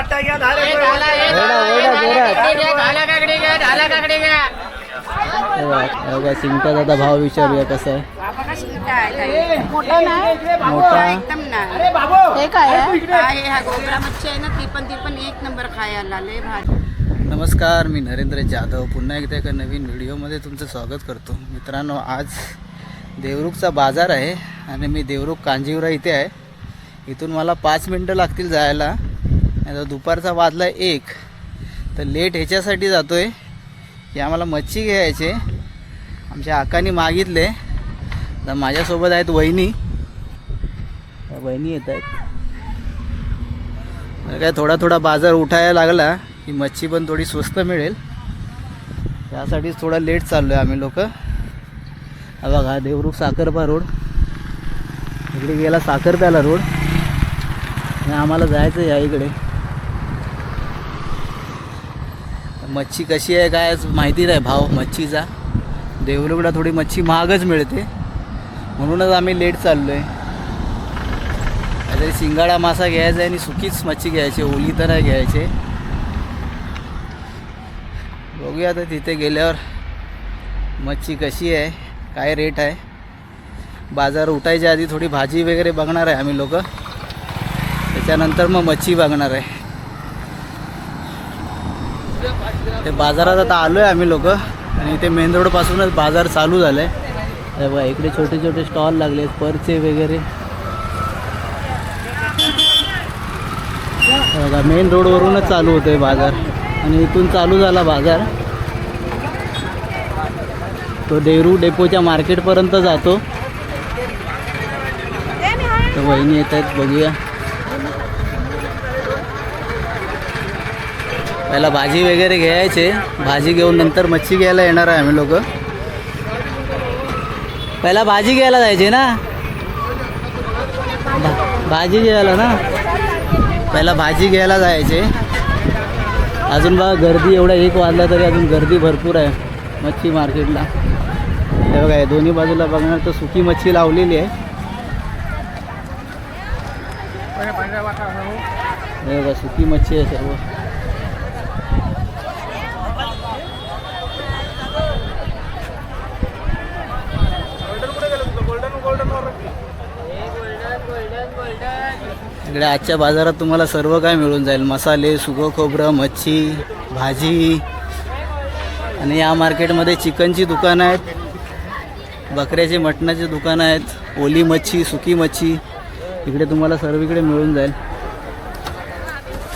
वाटा घ्या बघा, शिंगटाचा आता भाव विचारूया कसा आहे. मोठा नाही मोठा? एकदम नाही अरे बाबू. काय आहे? आहे गोगरा मच्छी आहे ना ती पण ती पण एक नंबर खायला लय भारी. नमस्कार मी नरेंद्र जाधव. पुन्हा एकदा एका नवीन व्हिडिओमध्ये तुमचं स्वागत करतो. मित्रांनो आज देवरुखचा बाजार आहे आणि मी देवरुख कांजीवरा इथे आहे. इथून मला पाच मिनटं लागतील जायला. आता दुपारचा वाजला एक तर लेट ह्याच्यासाठी जातो आहे की आम्हाला मच्छी घ्यायचे. आमच्या आकानी मागितले. तर माझ्यासोबत आहेत वहिनी. वहिनी येत आहेत. काय थोडा थोडा बाजार उठायला लागला की मच्छी पण थोडी स्वस्त मिळेल. त्यासाठीच थोडा लेट चाललो आहे आम्ही लोक. बघा देवरुख साखरपा रोड. इकडे गेला साखरप्याला रोड. आणि आम्हाला जायचं आहे या इकडे. मच्छी कशी आहे काय माहिती नाही भाव मच्छीचा. देवरुगडा थोडी मच्छी महागच मिळते. म्हणूनच आम्ही लेट चाललो आहे काहीतरी शिंगाडा मासा घ्यायचा आहे आणि सुकीच मच्छी घ्यायची ओली तर नाही घ्यायचे. बघूया आता तिथे गेल्यावर मच्छी कशी आहे काय रेट आहे. बाजार उठायच्या आधी थोडी भाजी वगैरे बघणार आहे आम्ही लोक. त्याच्यानंतर मग मच्छी बघणार आहे. ते बाजारात आता आलो आहे आम्ही लोक. आणि इथे मेन रोडपासूनच बाजार चालू झालं आहे बघा इकडे छोटे छोटे स्टॉल लागले परचे वगैरे. बघा मेन रोडवरूनच चालू होतोय बाजार. आणि इथून चालू झाला बाजार. तो देरू डेपोच्या मार्केटपर्यंत जातो. तर वहिनी येत आहेत बघूया. पहिला भाजी वगैरे घ्यायचे. भाजी घेऊन नंतर मच्छी घ्यायला येणार आहे आम्ही लोक. पहिला भाजी घ्यायला जायचे ना? भाजी घ्यायला ना? पहिला भाजी घ्यायला जायचे. अजून बघा गर्दी एवढा एक वाजला तरी अजून गर्दी भरपूर आहे. मच्छी मार्केटला. हे बघा दोन्ही बाजूला बघणार तर सुकी मच्छी लावलेली आहे. हे बघा सुकी मच्छी आहे सर्व. इकडे आजच्या बाजारात तुम्हाला सर्व काय मिळून जाईल. मसाले सुकं खोबरं मच्छी भाजी. आणि या मार्केटमध्ये चिकनची दुकानं आहेत बकऱ्याचे मटणाचे दुकानं आहेत ओली मच्छी सुकी मच्छी. इकडे तुम्हाला सर्व इकडे मिळून जाईल.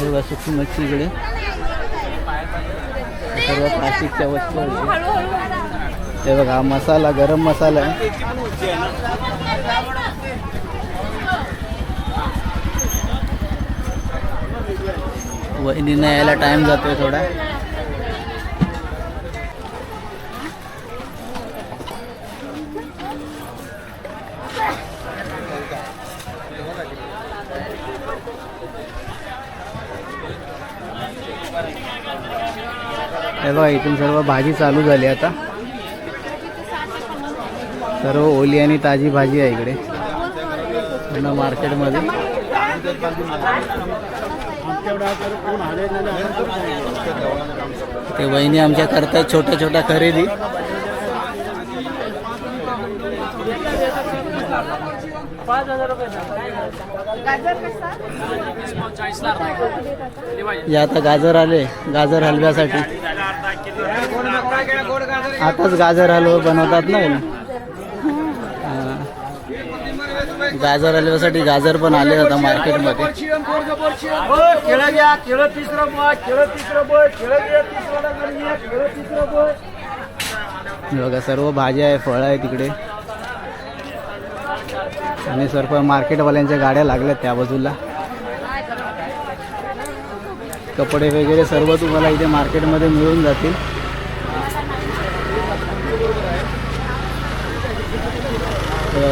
बघा सुकी मच्छी इकडे. सर्व प्लास्टिकच्या वस्तू ते हे बघा हा मसाला गरम मसाला आहे. वहिनींना यायला टाइम जातोय थोडा. हे बघा इथून सर्व भाजी चालू झाली आता. सर्व ओली आणि ताजी भाजी आहे इकडे. मार्केटमध्ये ते वहिनी आमच्या करतात छोट्या छोट्या खरेदी. हे आता गाजर आले गाजर हलव्यासाठी. आताच गाजर हलवा बनवतात ना हे. हा. गाजर हलव्यासाठी गाजर पण आले आता मार्केटमध्ये. बघा सर्व भाज्या आहे फळं आहे तिकडे. आणि सर्व मार्केटवाल्यांच्या गाड्या लागल्यात त्या बाजूला. कपडे वगैरे सर्व तुम्हाला इथे मार्केटमध्ये मिळून जातील.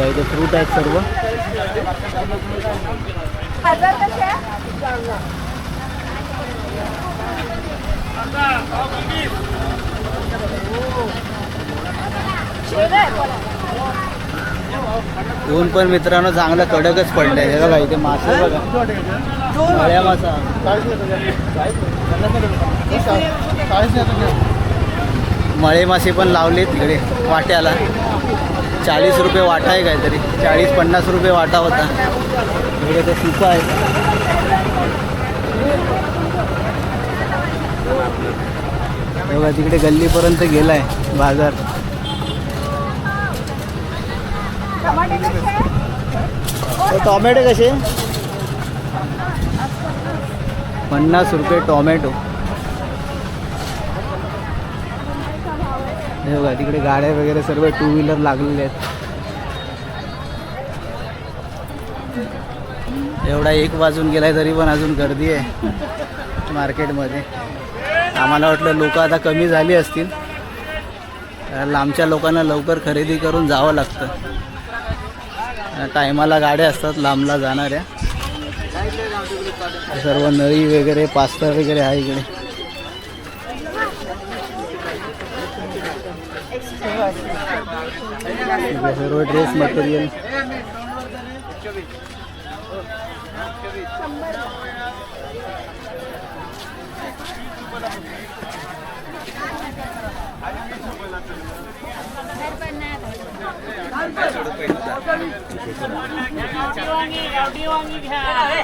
इथे फ्रूट आहेत सर्व. ऊन पण मित्रांनो चांगलं कडकच पडलंय. हे बघा इथे मासे बघा. मळ्या मासा. मळे मासे पण लावले तिकडे वाट्याला. चाळीस रुपये वाटा आहे काहीतरी. चाळीस पन्नास रुपये वाटा होता. इकडे ते सुका आहे. बघा तिकडे गल्लीपर्यंत गेलाय बाजार. टॉमॅटो कसे? पन्नास रुपये टॉमॅटो. हे बघा तिकडे गाड्या वगैरे सर्व टू व्हीलर लागलेले आहेत. एवढा एक वाजून गेलाय तरी पण अजून गर्दी आहे मार्केटमध्ये. आम्हाला वाटलं लोक आता कमी झाली असतील. कारण लांबच्या लोकांना लवकर खरेदी करून जावं लागतं. टायमाला गाड्या असतात लांबला जाणाऱ्या. सर्व नळी वगैरे पास्ता वगैरे आहे इकडे. इकडे सर्व ड्रेस मटेरियल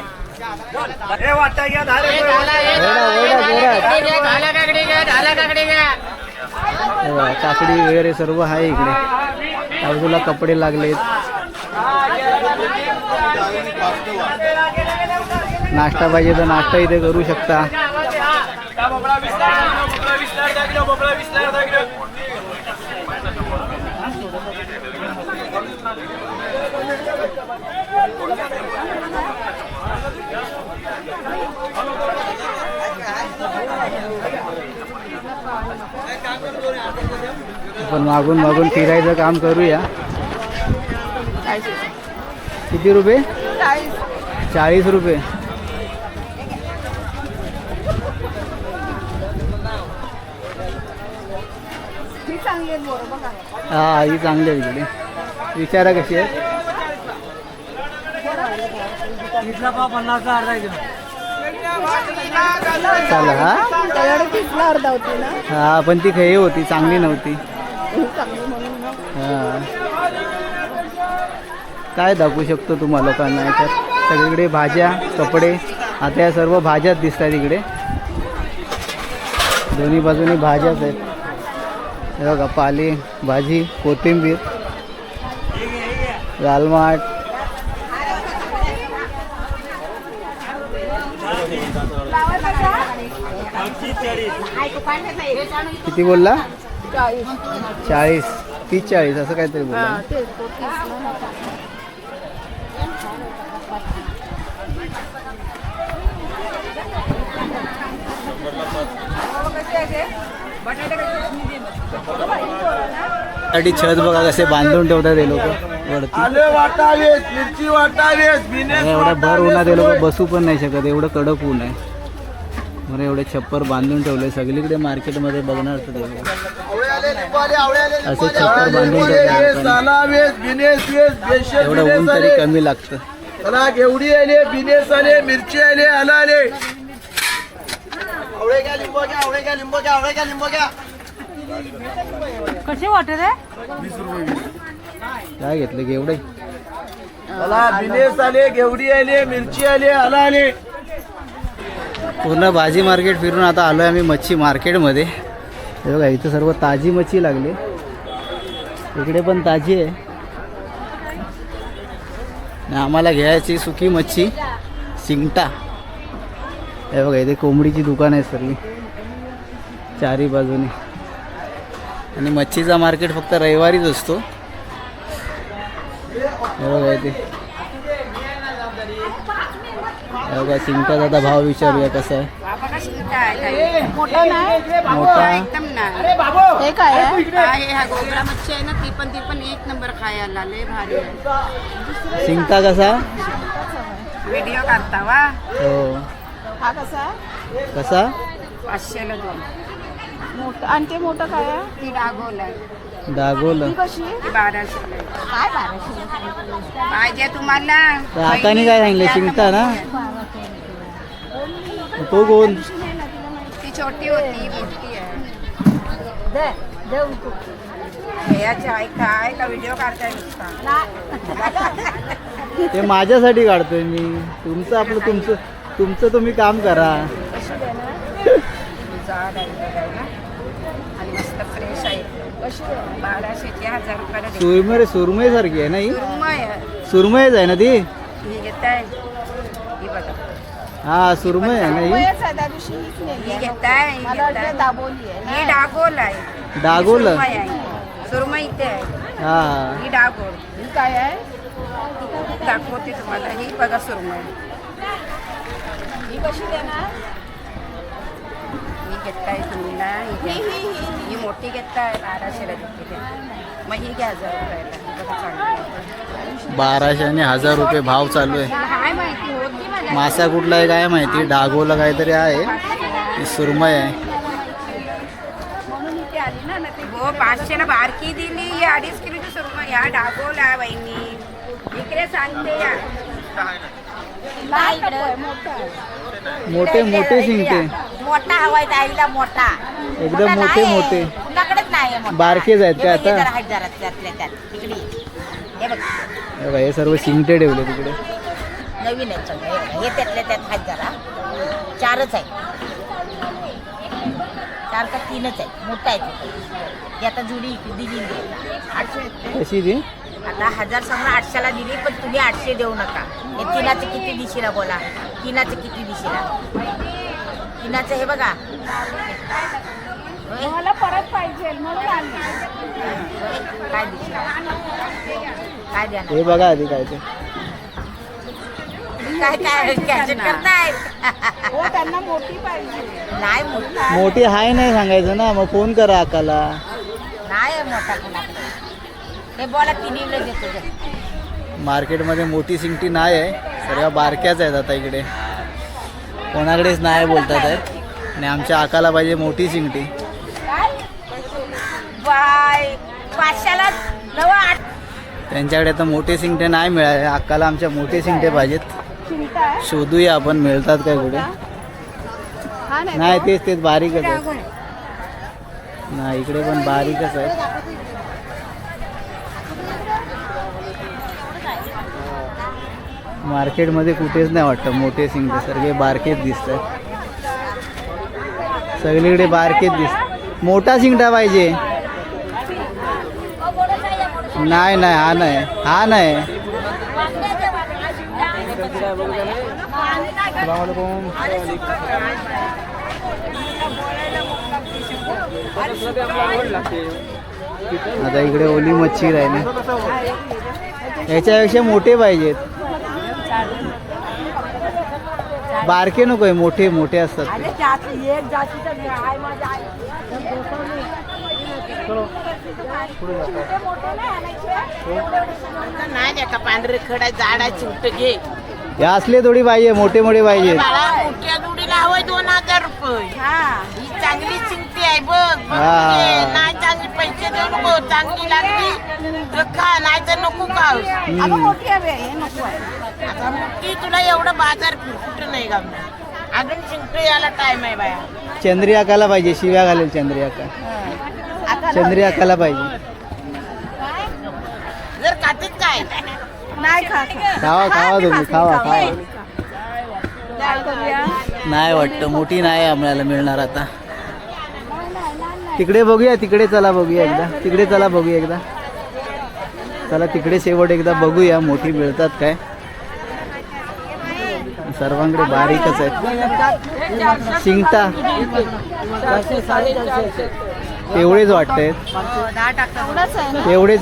हे वाटा घ्या दहा रुपये. हे बघा, हो, काकडी वगैरे सर्व आहे इकडे. बाजूला कपडे लागलेत. नाश्ता पाहिजे तर नाश्ता इथे करू शकता बोबडा वीस ला अर्धा किलो, बोबडा वीस ला अर्धा किलो, बोबडा वीस ला अर्धा किलो. आपण मागून मागून फिरायचं काम करूया. किती रुपये? चाळीस रुपये. हा ही चांगली आहे इकडे विचारा कशी आहे. चला हा? हा पण ती खेळी होती चांगली नव्हती. चांगली म्हणून काय दाखवू शकतो तुम्हा लोकांना याच्यात? सगळीकडे भाज्या कपडे आता या सर्व भाज्याच दिसतात इकडे. दोन्ही बाजूनी भाज्याच आहेत. हे बघा पाली भाजी कोथिंबीर लालमाट किती बोलला? चाळीस. चाळीस. तीस चाळीस असं काहीतरी हा, तो होता. साठी छत बघा कसे बांधून ठेवतात हे लोक वरती. एवढ्या भर उन्हात हे लोक बसू पण नाही शकत एवढं कडक ऊन आहे. बरं एवढे छप्पर बांधून ठेवले सगळीकडे मार्केटमध्ये बघणार तर ते लोकं. असे छप्पर बांधून ठेवले एवढं ऊन बिनेस तरी कमी लागतं. चला घेवडी आले बिनेस आले मिरची आले आला आले. काय घेतलं एवढे? चला बिनेस आले घेवडी आले मिरची आले आला आले. पूर्ण भाजी मार्केट फिरून आता आलो आहे आम्ही मच्छी मार्केटमध्ये. हे बघा इथं सर्व ताजी मच्छी लागली. इकडे पण ताजी आहे. आम्हाला घ्यायची सुकी मच्छी सिंगटा हे बघा इथे कोंबडीची दुकान आहे सर्वी चारी बाजूने. आणि मच्छीचा मार्केट फक्त रविवारीच असतो. हे बघा इथे. बघा शिंगटाचा आता भाव विचारूया कसा आहे. शिंका? मोठा नाही मोठा एकदम नाही हे काय आहे? हा गोबरा मच्छी आहे ना ती पण ती पण एक नंबर खायला लय भारी आहे. शिंगटा कसा? व्हिडिओ काढता वा. हो. हा कसा कसा? पाचशेला दोन. मोठं आणि ते मोठं काय आहे? ती डागोल आहे. बाराशे काय बाराशे पाहिजे तुम्हाला. काय सांगितलं? शिंगटा ना? तो कोण ती छोटी होती मोठी आहे. याची आहे काय का व्हिडिओ काढताय नुसता ते माझ्यासाठी काढतोय मी. तुमचं आपलं तुमचं तुमचं तुम्ही काम करा आणि मस्त फ्रेश आहे बाराशेचे हजार रुपयाला देते. सुरमई सारखी आहे ना ही? सुरमई आहे. सुरमईच आहे ना ती? ही घेताय ही बघा. हा सुरमई आहे ना ही? ही. घेताय ही घेताय ही डागोल आहे. डागोल? ही सुरमई आहे. सुरमई इथे आहे. हा. ही डागोल. ही काय आहे? दाखवते तुम्हाला. ही बघा सुरमई. ही कशी देणार? घेताय तुम्ही ना ही मोठी घेताय बाराशेला ते. मग ही घ्या हजार रुपयाला. बाराशे आणि हजार रुपये भाव चालू आहे. मासा कुठला आहे काय माहिती? डागोला काहीतरी आहे. सुरमई आहे. हो पाचशेला बारकी दिली. ही अडीच किलोची सुरमई. ह्या डागोला बहिणी इकडे सांगते या. मोठं आहे. मोठे शिंगटे. मोठा हवाय आईला मोठा. एकदम मोठे मोठे कुणाकडेच नाही बारकेच आहेत का आता. हे सर्व शिंगटे ठेवले तिकडे. नवीन आहेत सगळे. हे त्यातल्या त्यात आहेत जरा. चारच आहेत. चार का तीनच आहेत. मोठा आहे आता जुडी दिली आठशे कशी ती? आता हजार समजा आठशेला दिली पण तुम्ही आठशे देऊ नका. हे तिनाचे किती दिशीला बोला? तिनाचे किती दिशीला? तिनाचं हे बघा? मला परत पाहिजे म्हणून काय दिशीला? काय द्या हे बघा आधी काय ते. काय काय कॅन्सल करताय हो त्यांना मोठी पाहिजे. नाही मोठा. मोठी हाय नाही सांगायचं ना मग फोन करा अकाला नाही आहे मोठा कोणाकडे. हे बोला तिन्हीला देतो ते. मार्केटमध्ये मोठी सिंगटी नाही आहे सर्व बारक्याच आहेत आता इकडे. कोणाकडेच नाही बोलतात आहेत. आणि आमच्या आकाला पाहिजे मोठी सिंगटी बाय पाचशेला नवा आठ त्यांच्याकडे आता मोठे सिंगटे नाही मिळाले. अक्काला आमच्या मोठे सिंगटे पाहिजेत. चिंता आहे शोधूया आपण मिळतात काय कुठे? नाही नाही तेच तेच बारीकच आहेत. नाही इकडे पण बारीकच आहेत. मार्केटमध्ये कुठेच नाही वाटतं. मोठे सिंगटे सगळे बारकेच दिसतात. सगळीकडे बारकेच दिसत मोठा शिंगटा पाहिजे. नाही नाही हा नाही हा नाही. आता इकडे ओली मच्छी राहिली. याच्यापेक्षा मोठे पाहिजेत. बारके नकोय मोठे मोठे असतात. ते. नाही का पांढरे खडा जाडा चिमट घे. हे असले थोडी पाहिजे मोठे मोठे बाळा मोठ्या हवंय दोन ही चांगली चिंती आहे बघ हा. नाही चांगली पैसे देऊ नको चांगली लागली तर खा नाही तर नको खाऊ अगं हम्म. मोठी हवी आहे हे नको आहे आता मोठी तुला एवढं बाजार कुठं नाही अजून चिंटू यायला टाइम आहे बाया चंद्री आकाला पाहिजे शिव्या घालेल चंद्री आका चंद्री आकाला पाहिजे जर खातीत काय नाही खावा खावा तुम्ही खावा खावा काय करूया नाही वाटतं. मोठी नाही आम्हाला मिळणार आता. तिकडे बघूया तिकडे चला बघूया एकदा. तिकडे चला बघूया एकदा. चला तिकडे शेवट एकदा बघूया मोठी मिळतात काय. सर्वांकडे बारीकच आहेत शिंगता. तेवढेच वाटतंय.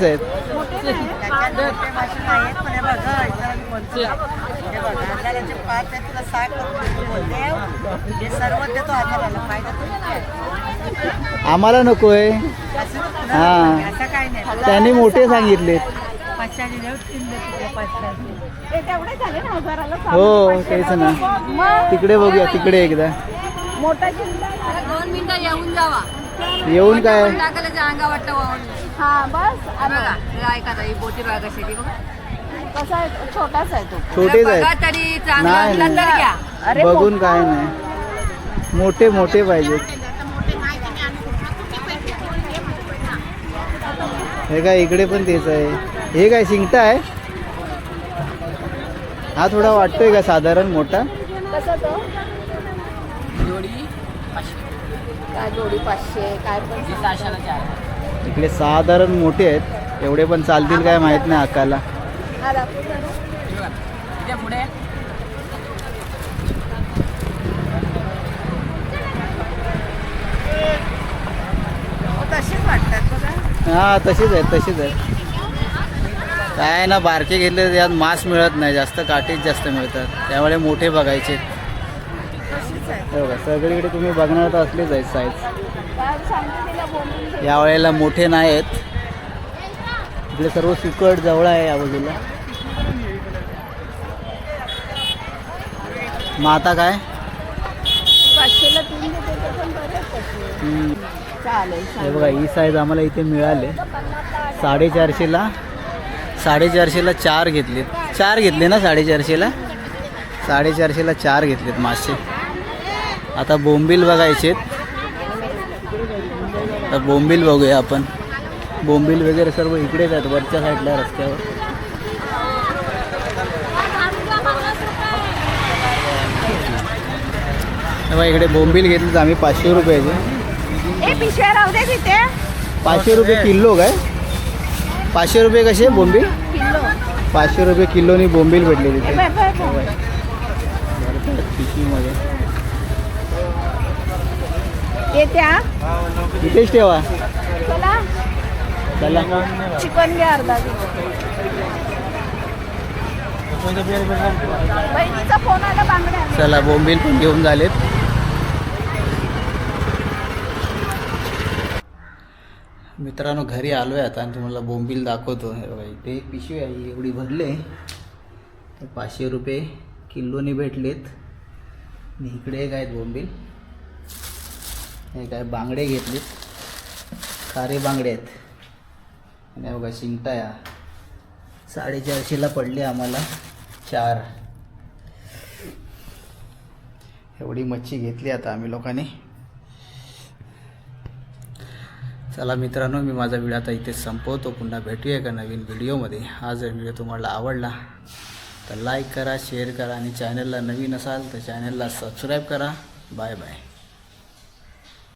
आहेत. आहे ना तेवढेच आहेत आम्हाला नकोय. हा. त्यांनी मोठे सांगितलेत. ते तेवढे झाले ना हजाराला. हो तेच ना. तिकडे बघूया तिकडे एकदा. मोठा दोन मिनिटं येऊन जावा. येऊन काय? हा बस. आलो. बोटी बघा कशी ती बघा. कसा आहे छोटाच आहे तो. छोटेच बघा आहेत. तरी चांगला नाही, असला नाही. तर घ्या. अरे बघून काय नाही. मोठे मोठे पाहिजेत. हे काय इकडे पण तेच आहे. हे काय शिंगटा आहे? हा थोडा वाटतोय का साधारण मोठा? कसा तो? काय जोडी पाचशे काय पण. इकडे साधारण मोठे आहेत. एवढे पण चालतील काय माहीत नाही अक्काला. हा दाखव जरा. वाटतात बघा हा तशीच आहे तशीच आहे काय ना बारके घेतले तर यात मांस मिळत नाही जास्त काठीच जास्त मिळतात. त्यामुळे मोठे बघायचे. हो सगळीकडे तुम्ही बघणार तर असलेच आहेत साईज यावेळेला मोठे नाहीत इकडे सर्व सुकट जवळ आहे या बाजूला. मग आता काय? हे बघा ही साईज आम्हाला इथे मिळाले. साडेचारशेला साडेचारशेला चार घेतलेत. चार घेतले ना साडेचारशेला? साडेचारशेला चार घेतलेत मासे. आता बोंबील बघायचेत. तर बोंबील बघूया आपण. बोंबील वगैरे सर्व इकडेच आहेत वरच्या साईडला रस्त्यावर. तेव्हा इकडे बोंबील घेतले आम्ही पाचशे रुपयाचे. पाचशे रुपये किलो काय? पाचशे रुपये कसे बोंबील? पाचशे रुपये किलोनी बोंबील भेटले तिथे. इथेच ठेवा. चिकन घ्या अर्धा बहिणीचा फोन आला बांगड्या चला बोंबील पण घेऊन झालेत. मित्रांनो घरी आलो आहे आता आणि तुम्हाला बोंबील दाखवतो. हे बघा इथे पिशवी आहे एवढी भरले. तर पाचशे रुपये किलोनी भेटलेत. आणि इकडे आहेत बोंबील. हे काय बांगडे घेतलेत. खारे बांगडे आहेत. आणि हे बघा शिंगटा या. साडेचारशेला पडले आम्हाला. चार. एवढी मच्छी घेतली आता आम्ही लोकांनी. चला मित्रांनो मी माझा व्हिडिओ आता इथे संपवतो. पुन्हा भेटूया एका नवीन व्हिडिओमध्ये. हा जर व्हिडिओ तुम्हाला आवडला तर लाईक करा शेअर करा आणि चॅनलला नवीन असाल तर चॅनलला सबस्क्राईब करा. Bye bye